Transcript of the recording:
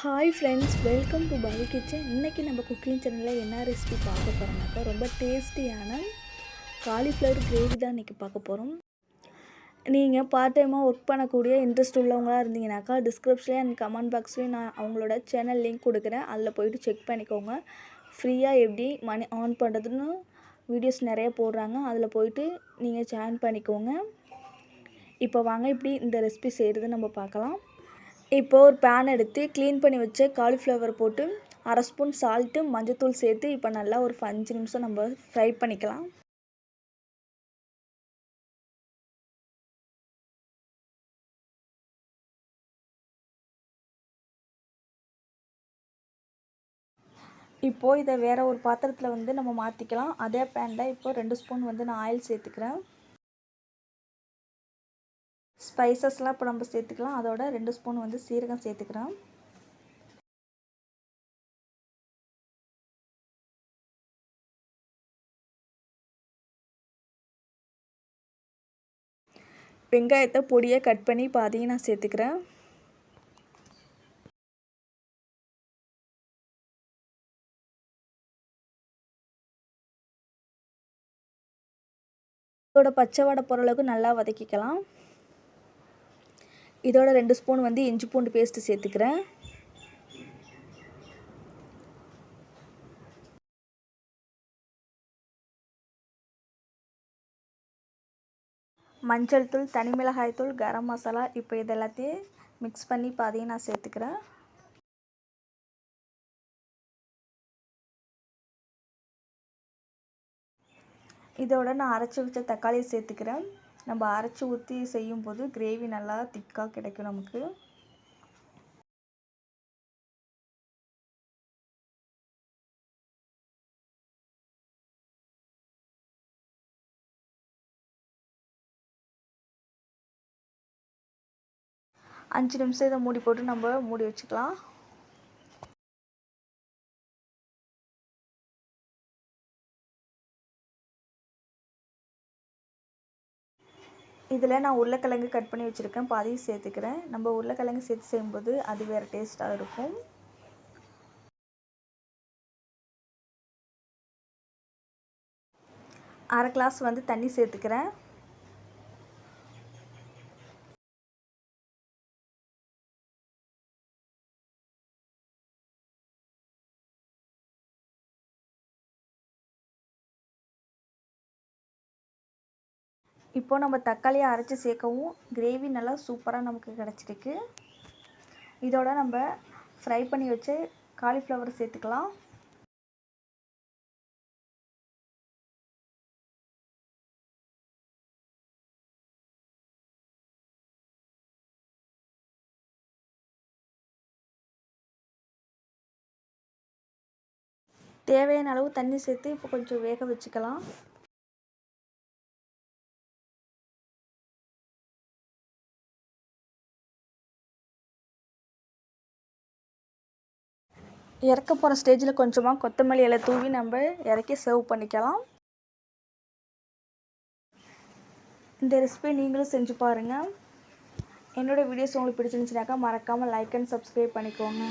Hi friends welcome to Pavi kitchen இன்றைக்கி நம்ம cooking சேனலில் என்ன ரெசிபி பார்க்க போகிறோம்னாக்கா ரொம்ப டேஸ்டியான காலிஃப்ளவர் கிரேவி தான் இன்றைக்கி பார்க்க போகிறோம் நீங்கள் பார்ட் டைமாக ஒர்க் பண்ணக்கூடிய இன்ட்ரெஸ்ட் உள்ளவங்களாக இருந்தீங்கனாக்கா டிஸ்கிரிப்ஷன்லேயும் அண்ட் கமெண்ட் பாக்ஸ்லேயும் நான் அவங்களோட சேனல் லிங்க் கொடுக்குறேன். அதில் போயிட்டு செக் பண்ணிக்கோங்க. ஃப்ரீயாக எப்படி மணி ஆன் பண்ணுறதுன்னு வீடியோஸ் நிறைய போடுறாங்க. அதில் போயிட்டு நீங்கள் ஜாயின் பண்ணிக்கோங்க. இப்போ வாங்க இப்படி இந்த ரெசிபி செய்கிறது நம்ம பார்க்கலாம். இப்போது ஒரு பேன் எடுத்து க்ளீன் பண்ணி வச்ச காலிஃப்ளவர் போட்டு அரை ஸ்பூன் சால்ட்டு மஞ்சத்தூள் சேர்த்து இப்போ நல்லா ஒரு அஞ்சு நிமிஷம் நம்ம ஃப்ரை பண்ணிக்கலாம். இப்போது இதை வேறு ஒரு பாத்திரத்தில் வந்து நம்ம மாற்றிக்கலாம் அதே பேனில் இப்போது ரெண்டு ஸ்பூன் வந்து நான் ஆயில் சேர்த்துக்கிறேன். ஸ்பைசஸ்லாம் இப்போ நம்ம சேர்த்துக்கலாம். அதோட ரெண்டு ஸ்பூன் வந்து சீரகம் சேர்த்துக்கிறேன் வெங்காயத்தை பொடியாக கட் பண்ணி பாதியும் நான் சேர்த்துக்கிறேன். இதோட பச்சை வடை பொருளுக்கு நல்லா வதக்கிக்கலாம். இதோட ரெண்டு ஸ்பூன் வந்து இஞ்சி பூண்டு பேஸ்ட்டு சேர்த்துக்கிறேன். மஞ்சள் தூள் தனி மிளகாய் தூள் கரம் மசாலா இப்போ இது எல்லாத்தையும் மிக்ஸ் பண்ணி பாதையும் நான் சேர்த்துக்கிறேன். இதோட நான் அரைச்சி வச்ச தக்காளியை சேர்த்துக்கிறேன். நம்ம அரைச்சி ஊற்றி செய்யும்போது கிரேவி நல்லா திக்காக கிடைக்கும் நமக்கு. அஞ்சு நிமிஷம் இதை மூடி போட்டு நம்ம மூடி வச்சுக்கலாம். இதில் நான் உருளைக்கிழங்கு கட் பண்ணி வச்சுருக்கேன். பாதியும் சேர்த்துக்கிறேன். நம்ம உருளைக்கிழங்கு சேர்த்து செய்யும்போது அது வேறு டேஸ்ட்டாக இருக்கும். அரை கிளாஸ் வந்து தண்ணி சேர்த்துக்கிறேன். இப்போது நம்ம தக்காளியை அரைச்சி சேர்க்கவும் கிரேவி நல்லா சூப்பராக நமக்கு கிடச்சிருக்கு. இதோட நம்ம ஃப்ரை பண்ணி வச்சு காலிஃப்ளவர் சேர்த்துக்கலாம். தேவையான அளவு தண்ணி சேர்த்து இப்போ கொஞ்சம் வேக வச்சுக்கலாம். இறக்க போகிற ஸ்டேஜில் கொஞ்சமாக கொத்தமல்லி இலை தூவி நம்ம இறக்கி சர்வ் பண்ணிக்கலாம். இந்த ரெசிபி நீங்களும் செஞ்சு பாருங்கள் என்னோடய வீடியோஸ் உங்களுக்கு பிடிச்சிருந்துச்சுனாக்கா மறக்காமல் லைக் அண்ட் சப்ஸ்கிரைப் பண்ணிக்கோங்க.